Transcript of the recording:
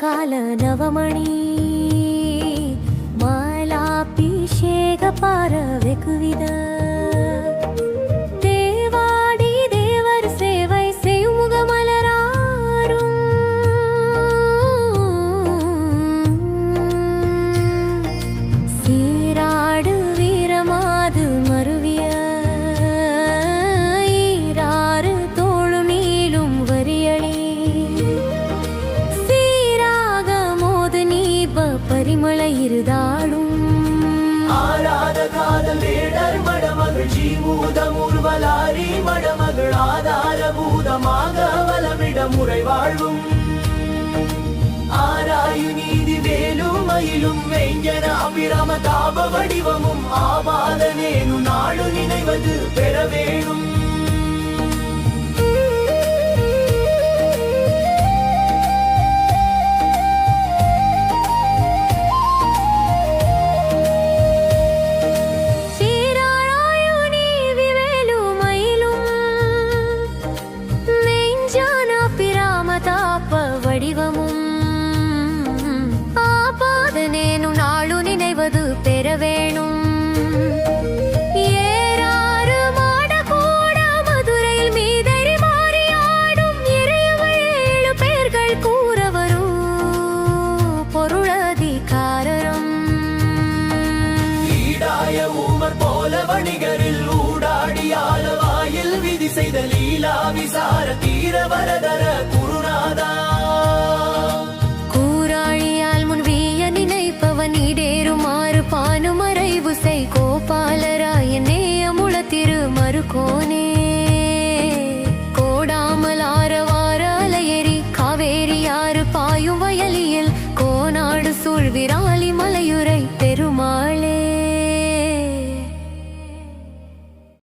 ಕಾಲ ನವಮಣಿ ಮಾಲಾಭಿಷೇಕ ಪಾರವೆಕುವಿದ இருதாடும் ஆராத காதல் வேடர் மடமகள் ஜீமூதம் உருவலாரி மடமகள் ஆதார பூதமாக வலமிட முறை வாழ்வும் ஆராயு நீதி வேலும் மயிலும் வெஞ்சன அபிராம தாப வடிவமும் ஆபாதனேனு நாடு நினைவது பெறவே போல வணிகரில் ஊடாடி ஆலவாயில் விதி செய்த லீலா விசார தீர வரதர குருநாதா. கூராழியால் முன் வீய நினைப்பவன் இடேறுமாறு பானு மறைவு செய். கோபாலராய நேயமுள திரு மறுகோனே கோடாமல் ஆரவார அலையெறி காவேரி ஆறு பாயும் வயலியில். கோனாடு சூழ் விராலி மலையுரை